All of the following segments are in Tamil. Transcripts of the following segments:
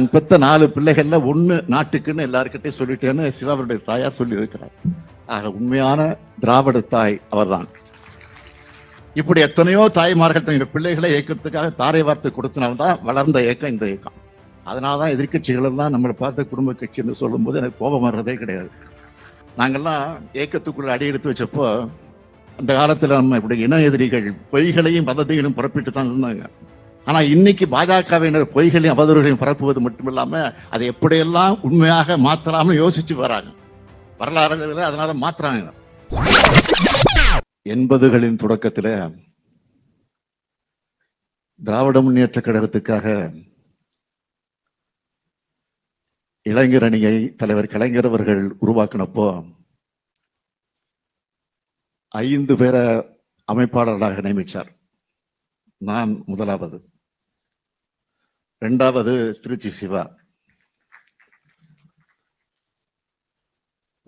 நான் பெத்த நாலு பிள்ளைகள்ல ஒண்ணு நாட்டுக்குன்னு எல்லாருக்கிட்டே சொல்லிட்டேன்னு சிவாவுடைய தாயார் சொல்லி இருக்கிறார். ஆக உண்மையான திராவிட தாய் அவர்தான். இப்படி எத்தனையோ தாய்மார்கள் தங்கள் பிள்ளைகளை இயக்கத்துக்காக தாரை வார்த்தை கொடுத்தனால்தான் வளர்ந்த இயக்கம் இந்த இயக்கம். அதனாலதான் எதிர்கட்சிகள் எல்லாம் நம்மளை பார்த்து குடும்ப கட்சின்னு சொல்லும்போது எனக்கு கோபம் வர்றதே கிடையாது. நாங்கெல்லாம் இயக்கத்துக்குள்ள அடி எடுத்து வச்சப்போ அந்த காலத்துல நம்ம இப்படி இன எதிரிகள் பொய்களையும் பதத்தைகளும் புறப்பிட்டு தான் இருந்தாங்க. ஆனா இன்னைக்கு பாஜகவினர் பொய்களையும் அவதூறுகளையும் பரப்புவது மட்டுமில்லாம அதை எப்படியெல்லாம் உண்மையாக மாற்றலாம்னு யோசிச்சு வராங்க. வரலாறு அதனால மாத்துறாங்க. எண்பதுகளின் தொடக்கத்துல திராவிட முன்னேற்ற கழகத்துக்காக இளைஞர் அணியை தலைவர் கலைஞர் அவர்கள் உருவாக்கினப்போ ஐந்து பேரை அமைப்பாளர்களாக நியமித்தார் நான் முதலாவது. ரெண்டாவது திருச்சி சிவா.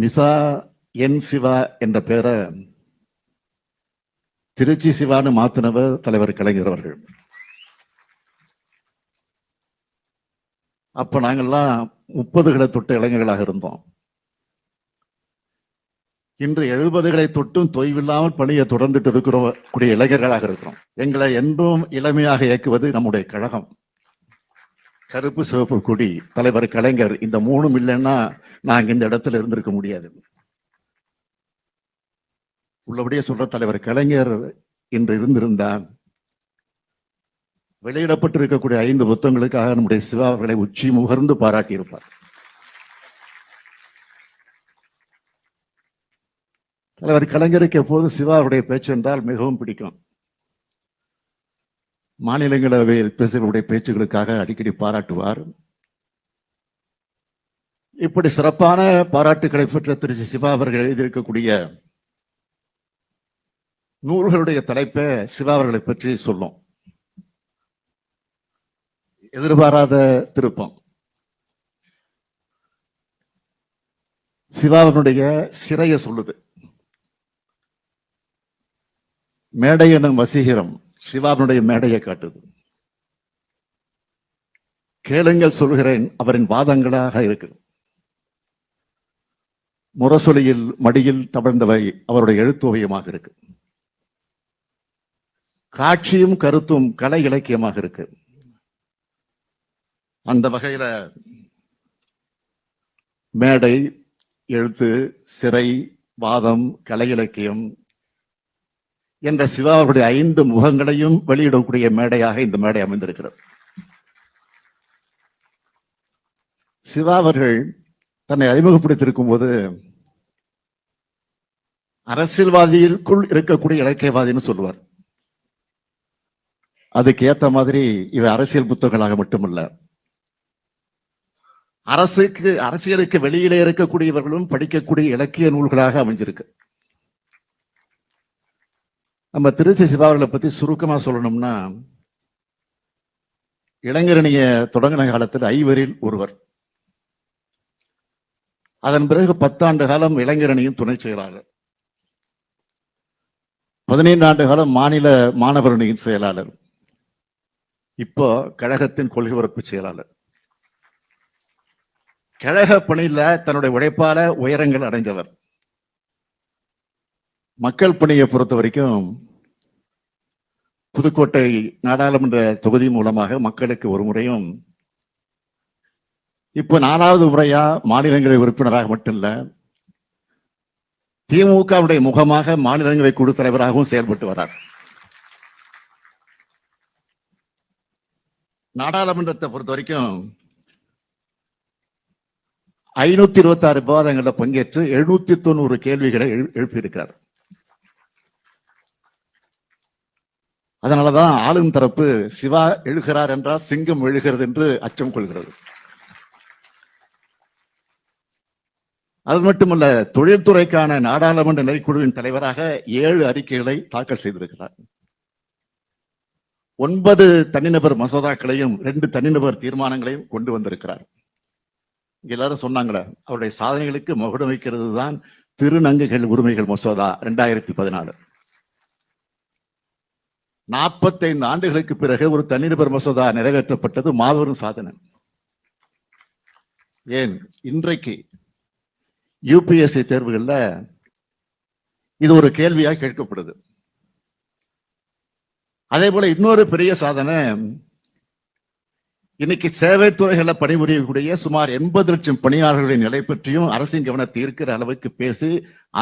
மிசா என் சிவா என்ற பேரை திருச்சி சிவான்னு மாத்தினவர் தலைவர் கலைஞர் அவர்கள். அப்ப நாங்கள்லாம் முப்பதுகளை தொட்ட இளைஞர்களாக இருந்தோம். இன்று எழுபதுகளை தொட்டும் தொய்வில்லாமல் பணியை தொடர்ந்துட்டு இருக்கிறோம் கூடிய இளைஞர்களாக இருக்கிறோம். எங்களை என்றும் இளமையாக இயக்குவது நம்முடைய கழகம். கருப்பு சிவப்பு கொடி தலைவர் கலைஞர் இந்த மூணும் இல்லைன்னா நாங்க இந்த இடத்துல இருந்திருக்க முடியாது. உள்ளபடியே சொல்ற தலைவர் கலைஞர் இன்று இருந்திருந்தால் வெளியிடப்பட்டிருக்கக்கூடிய ஐந்து புத்தகங்களுக்காக நம்முடைய சிவா அவர்களை உச்சி முகர்ந்து பாராட்டியிருப்பார். தலைவர் கலைஞருக்கு எப்போதும் சிவாவுடைய பேச்சு என்றால் மிகவும் பிடிக்கும். மாநிலங்களவையில் பேசுகிறவருடைய பேச்சுகளுக்காக அடிக்கடி பாராட்டுவார். இப்படி சிறப்பான பாராட்டுகளை பெற்ற திரு சிவா அவர்கள் எழுதியிருக்கக்கூடிய நூல்களுடைய தலைப்பை சிவா அவர்களை பற்றி சொல்லும். எதிர்பாராத திருப்பம். சிவாவினுடைய சிறைய சொல்லுது. மேடை எனும் வசீகரம் சிவாவினுடைய மேடையை காட்டுது. கேளுங்கள் சொல்கிறேன் அவரின் வாதங்களாக இருக்கு முரசொலியில் மடியில் தவழ்ந்தவை அவருடைய எழுத்துவயமாக இருக்கு. காட்சியும் கருத்தும் கலை இலக்கியமாக இருக்கு. அந்த வகையில மேடை எழுத்து சிறை வாதம் கலை இலக்கியம் என்ற சிவாவுடைய ஐந்து முகங்களையும் வெளியிடக்கூடிய மேடையாக இந்த மேடை அமைந்திருக்கிறது. சிவா அவர்கள் தன்னை அறிமுகப்படுத்தியிருக்கும் போது அரசியல்வாதிகளுக்குள் இருக்கக்கூடிய இலக்கியவாதின்னு சொல்லுவார். அதுக்கு ஏத்த மாதிரி இவை அரசியல் புத்தகங்களாக மட்டுமல்ல. அரசுக்கு அரசியலுக்கு வெளியிலே இருக்கக்கூடியவர்களும் படிக்கக்கூடிய இலக்கிய நூல்களாக அமைஞ்சிருக்கு. நம்ம திருச்சி சிவாவர்களை பத்தி சுருக்கமா சொல்லணும்னா இளைஞரணிய தொடங்கின காலத்தில் ஐவரில் ஒருவர். அதன் பிறகு பத்தாண்டு காலம் இளைஞரணியின் துணை செயலாளர். பதினைந்து ஆண்டு காலம் மாநில மாணவர் அணியின் செயலாளர். இப்போ கழகத்தின் கொள்கை பரப்பு செயலாளர். கழக பணியில தன்னுடைய உழைப்பால உயரங்கள் அடைந்தவர். மக்கள் பணியை பொறுத்த வரைக்கும் புதுக்கோட்டை நாடாளுமன்ற தொகுதி மூலமாக மக்களுக்கு ஒரு முறையும் இப்ப நாலாவது முறையா மாநிலங்களை உறுப்பினராக மட்டும் இல்ல திமுகவுடைய முகமாக மாநிலங்களை குழு தலைவராகவும் செயல்பட்டு வரார். நாடாளுமன்றத்தை பொறுத்த வரைக்கும் ஐநூத்தி இருபத்தி ஆறு விவாதங்களில் பங்கேற்று எழுநூத்தி தொண்ணூறு கேள்விகளை எழு- எழுப்பியிருக்கிறார் அதனாலதான் ஆளும் தரப்பு சிவா எழுகிறார் என்றால் சிங்கம் எழுகிறது என்று அச்சம் கொள்கிறது. அது மட்டுமல்ல தொழில்துறைக்கான நாடாளுமன்ற நெறிக்குழுவின் தலைவராக ஏழு அறிக்கைகளை தாக்கல் செய்திருக்கிறார். ஒன்பது தனிநபர் மசோதாக்களையும் ரெண்டு தனிநபர் தீர்மானங்களையும் கொண்டு வந்திருக்கிறார். எல்லாரும் சொன்னாங்களே அவருடைய சாதனைகளுக்கு மகுடம் வைக்கிறது தான் திருநங்கைகள் உரிமைகள் மசோதா ரெண்டாயிரத்தி பதினாலு. நாற்பத்தைந்து ஆண்டுகளுக்கு பிறகு ஒரு தனிநபர் மசோதா நிறைவேற்றப்பட்டது மாபெரும் சாதனை. ஏன்? இன்றைக்கு யூபிஎஸ்சி தேர்வுகள்ல இது ஒரு கேள்வியாக கேட்கப்படுது. அதே போல இன்னொரு பெரிய சாதனை இன்னைக்கு சேவை துறைகளில் பணிபுரியக்கூடிய சுமார் எண்பது லட்சம் பணியாளர்களின் நிலை பற்றியும் அரசின் கவனத்தை இருக்கிற அளவுக்கு பேசி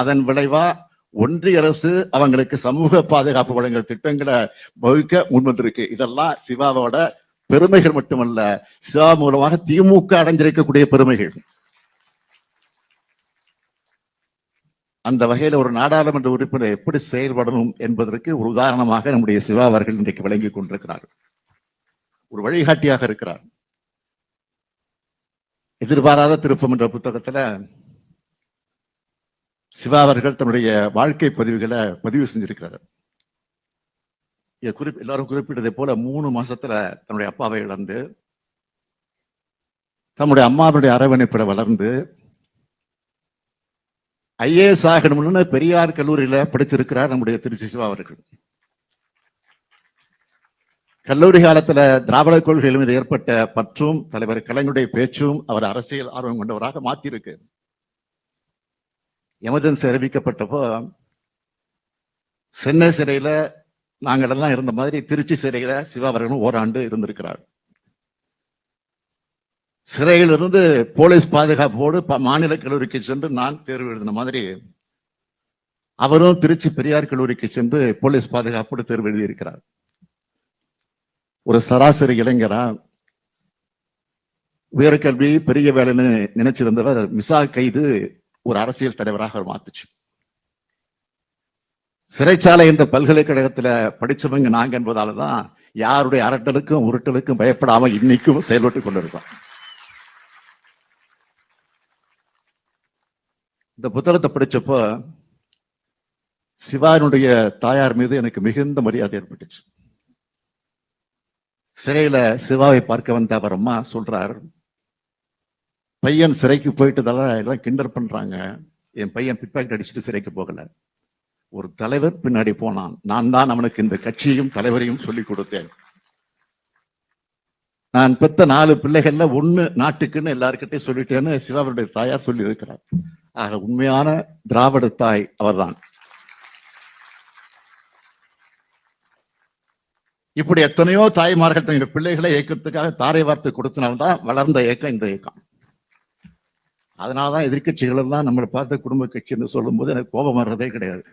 அதன் விளைவா ஒன்றிய அரசு அவங்களுக்கு சமூக பாதுகாப்பு வழங்குற திட்டங்களை வகுக்க முன்வந்திருக்கு. இதெல்லாம் சிவாவோட பெருமைகள் மட்டுமல்ல சிவா மூலமாக திமுக அடைஞ்சிருக்கக்கூடிய பெருமைகள். அந்த வகையில் ஒரு நாடாளுமன்ற உறுப்பினர் எப்படி செயல்படணும் என்பதற்கு ஒரு உதாரணமாக நம்முடைய சிவா அவர்கள் இன்றைக்கு விளங்கிக் கொண்டிருக்கிறார் ஒரு வழிகாட்டியாக இருக்கிறார். எதிர்பாராத திருப்பம் என்ற புத்தகத்துல சிவா அவர்கள் தன்னுடைய வாழ்க்கை பதிவுகளை பதிவு செஞ்சிருக்கிறார். இங்க குறிப் எல்லாரும் குறிப்பிட்டதை போல மூணு மாசத்துல தன்னுடைய அப்பாவை இழந்து தன்னுடைய அம்மாவுடைய அரவணைப்பில் வளர்ந்து ஐஏஎஸ் ஆகணும்னு பெரியார் கல்லூரியில படிச்சிருக்கிறார் நம்முடைய திருச்சி சிவா அவர்கள். கல்லூரி காலத்துல திராவிட கொள்கைகள் மீது ஏற்பட்ட பற்றும் தலைவர் கலைஞருடைய பேச்சும் அவர் அரசியல் ஆர்வம் கொண்டவராக மாத்திருக்கு எமர்ஜென்சி அறிவிக்கப்பட்டப்போ சென்னை சிறையில நாங்கள் எல்லாம் இருந்த மாதிரி திருச்சி சிறையில சிவா அவர்களும் ஓராண்டு இருந்திருக்கிறார் சிறையிலிருந்து போலீஸ் பாதுகாப்போடு ப- மாநில கல்லூரிக்கு சென்று நான் தேர்வு எழுதின மாதிரி அவரும் திருச்சி பெரியார் கல்லூரிக்கு சென்று போலீஸ் பாதுகாப்போடு தேர்வு எழுதியிருக்கிறார். ஒரு சராசரி இளைஞரா உயர்கல்வி பெரிய வேலைன்னு நினைச்சிருந்தவர் மிசா கைது ஒரு அரசியல் தலைவராக அவர் மாத்துச்சு. சிறைச்சாலை என்ற பல்கலைக்கழகத்துல படிச்சவங்க நாங்க என்பதாலதான் யாருடைய அரட்டலுக்கும் உருட்டலுக்கும் பயப்படாம இன்னைக்கும் செயல்பட்டு கொண்டிருக்கோம். இந்த புத்தகத்தை படிச்சப்போ சிவானுடைய தாயார் மீது எனக்கு மிகுந்த மரியாதை ஏற்பட்டுச்சு. சிறையில சிவாவை பார்க்க வந்த அவர் அம்மா சொல்றார் பையன் சிறைக்கு போயிட்டதால எல்லாம் கிண்டர் பண்றாங்க. என் பையன் பிட்பாக்கெட் அடிச்சுட்டு சிறைக்கு போகல. ஒரு தலைவர் பின்னாடி போனான். நான் தான் அவனுக்கு இந்த கட்சியையும் தலைவரையும் சொல்லிக் கொடுத்தேன். நான் பெத்த நாலு பிள்ளைகள்ல ஒண்ணு நாட்டுக்குன்னு எல்லாருக்கிட்டையும் சொல்லிட்டேன்னு சிவாவுடைய தாயார் சொல்லி இருக்கிறார் ஆக உண்மையான திராவிட தாய் அவர்தான். இப்படி எத்தனையோ தாய்மார்கள் தங்கள் பிள்ளைகளை இயக்கத்துக்காக தாரை வார்த்தை கொடுத்தனால்தான் வளர்ந்த இயக்கம் இந்த இயக்கம். அதனாலதான் எதிர்கட்சிகள் எல்லாம் நம்மளை பார்த்த குடும்ப கட்சின்னு சொல்லும்போது எனக்கு கோபம் வர்றதே கிடையாது.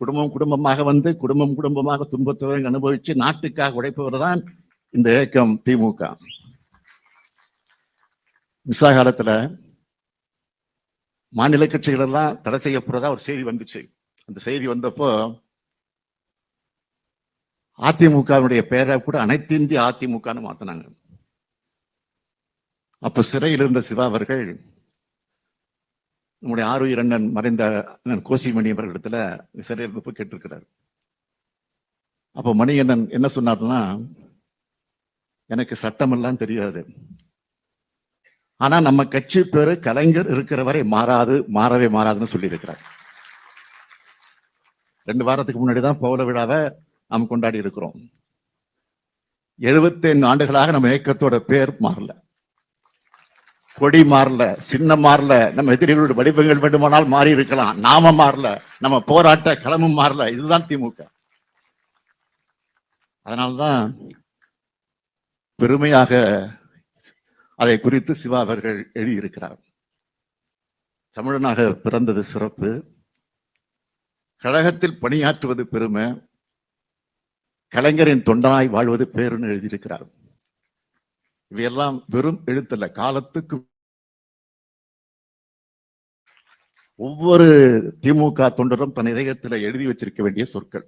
குடும்பம் குடும்பமாக வந்து குடும்பம் குடும்பமாக துன்பத்தை அனுபவிச்சு நாட்டுக்காக உழைப்பவர் தான் இந்த இயக்கம் திமுக. மிசா காலத்துல மாநில கட்சிகள் எல்லாம் தடை செய்யப்படுறதா ஒரு செய்தி வந்துச்சு. அந்த செய்தி வந்தப்போ அதிமுகவினுடைய பெயரை கூட அனைத்து இந்திய அதிமுகன்னு மாத்தினாங்க. அப்ப சிறையில் இருந்த சிவா அவர்கள் நம்முடைய ஆறுயிர் அண்ணன் மறைந்த அண்ணன் கோசிமணி அவர்களிடத்துல சிறையில் இருந்தப்போ கேட்டிருக்கிறார். அப்ப மணிகண்ணன் என்ன சொன்னார்னா எனக்கு சட்டமெல்லாம் தெரியாது. ஆனா நம்ம கட்சி பேரு கலைஞர் இருக்கிற வரை மாறாது மாறவே மாறாதுன்னு சொல்லியிருக்கிறார். ரெண்டு வாரத்துக்கு முன்னாடி தான் பௌல விழாவை நாம் கொண்டாடி இருக்கிறோம். 75 ஆண்டுகளாக நம்ம இயக்கத்தோட பேர் மாறல. கொடி மாறல சின்னம் மாறல நம்ம எதிரிகளோட வடிவங்கள் வேண்டுமானால் மாறி இருக்கலாம். நாம மாறல நம்ம போராட்ட களமும் மாறல. இதுதான் திமுக. அதனால்தான் பெருமையாக அதை குறித்து சிவா அவர்கள் எழுதியிருக்கிறார். தமிழனாக பிறந்தது சிறப்பு. கழகத்தில் பணியாற்றுவது பெருமை. கலைஞரின் தொண்டனாய் வாழ்வது பேருன்னு எழுதியிருக்கிறார். இவையெல்லாம் வெறும் எழுத்தல்ல காலத்துக்கு ஒவ்வொரு திமுக தொண்டரும் தன் இதயத்தில் எழுதி வச்சிருக்க வேண்டிய சொற்கள்.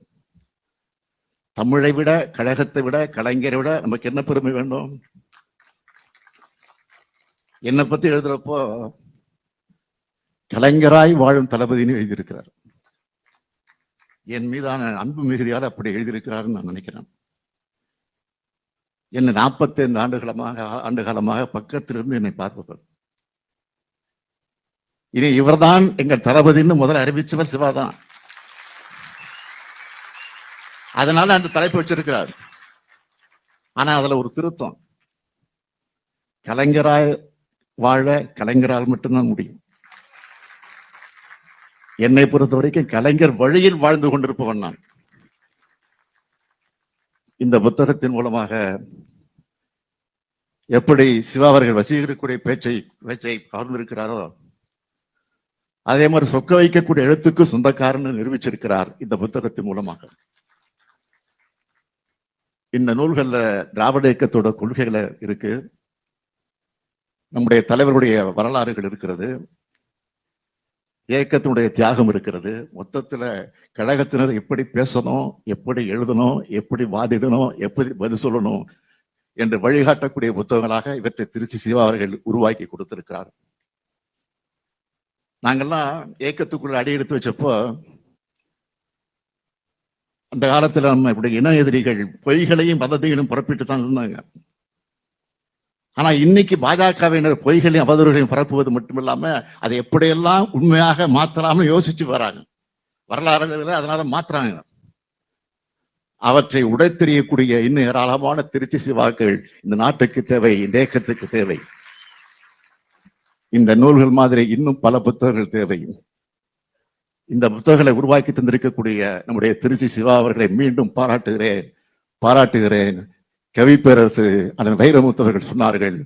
தமிழை விட கழகத்தை விட கலைஞரை விட நமக்கு என்ன பெருமை வேண்டும்? என்னை பத்தி எழுதுறப்போ கலைஞராய் வாழும் தளபதினு எழுதியிருக்கிறார். என் மீதான அன்பு மிகுதியால் அப்படி எழுதியிருக்கிறாருன்னு நான் நினைக்கிறேன். என்னை 45 ஆண்டுகளமாக ஆண்டு காலமாக பக்கத்திலிருந்து என்னை பார்ப்பவர். இனி இவர்தான் எங்கள் தளபதின்னு முதல்ல அறிவிச்சவர் சிவாதான். அதனால அந்த தலைப்பு வச்சிருக்கிறார். ஆனா அதுல ஒரு திருத்தம். கலைஞராய் வாழ கலைஞரால் மட்டும்தான் முடியும். என்னை பொறுத்த வரைக்கும் கலைஞர் வழியில் வாழ்ந்து கொண்டிருப்பவன் நான். இந்த புத்தகத்தின் மூலமாக எப்படி சிவா அவர்கள் வசீகரிக்கக்கூடிய பேச்சை பேச்சை கவர்ந்திருக்கிறாரோ அதே மாதிரி சொக்க வைக்கக்கூடிய எழுத்துக்கு சொந்தக்காரன்னு நிரூபிச்சிருக்கிறார் இந்த புத்தகத்தின் மூலமாக. இந்த நூல்கள்ல திராவிட இயக்கத்தோட கொள்கைகள் இருக்கு. நம்முடைய தலைவருடைய வரலாறுகள் இருக்கிறது. இயக்கத்தினுடைய தியாகம் இருக்கிறது. மொத்தத்துல கழகத்தினர் எப்படி பேசணும் எப்படி எழுதணும் எப்படி வாதிடணும் எப்படி பதில் சொல்லணும் என்று வழிகாட்டக்கூடிய புத்தகங்களாக இவற்றை திருச்சி சிவா அவர்கள் உருவாக்கி கொடுத்திருக்கிறார். நாங்கெல்லாம் இயக்கத்துக்குள்ள அடி எடுத்து வச்சப்போ அந்த காலத்துல நம்ம இப்படி இன எதிரிகள் பொய்களையும் பதத்தைகளும் புறப்பிட்டு தான் இருந்தாங்க. ஆனா இன்னைக்கு பாஜகவினர் பொய்களையும் அவதூறுகளையும் பரப்புவது மட்டுமில்லாம அதை எப்படியெல்லாம் உண்மையாக மாத்தலாம்னு யோசிச்சு வராங்க. வரலாறுகளை அதனால மாத்துறாங்க. அவற்றை உடைத்தெறியக்கூடிய இன்னும் ஏராளமான திருச்சி சிவாக்கள் இந்த நாட்டுக்கு தேவை இந்த இயக்கத்துக்கு தேவை. இந்த நூல்கள் மாதிரி இன்னும் பல புத்தகங்கள் தேவை. இந்த புத்தகங்களை உருவாக்கி தந்திருக்கக்கூடிய நம்முடைய திருச்சி சிவா அவர்களை மீண்டும் பாராட்டுகிறேன் பாராட்டுகிறேன். கவிப்பேரரசு அண்ணன் வைரமுத்தவர்கள் சொன்னார்கள்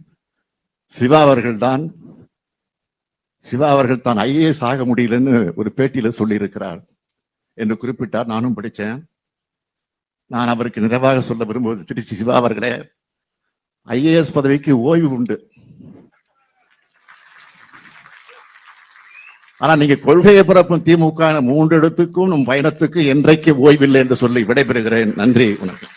சிவா அவர்கள் தான் சிவா அவர்கள் தான் ஐஏஎஸ் ஆக முடியலன்னு ஒரு பேட்டியில சொல்லியிருக்கிறார் என்று குறிப்பிட்டார். நானும் படித்தேன் நான் அவருக்கு நிறைவாக சொல்ல விரும்புவது திருச்சி சிவா அவர்களே ஐஏஎஸ் பதவிக்கு ஓய்வு உண்டு. ஆனா நீங்க கொள்கையை பிறப்பும் திமுக மூன்று இடத்துக்கும் நம் பயணத்துக்கு என்றைக்கு ஓய்வில்லை என்று சொல்லி விடைபெறுகிறேன். நன்றி வணக்கம்.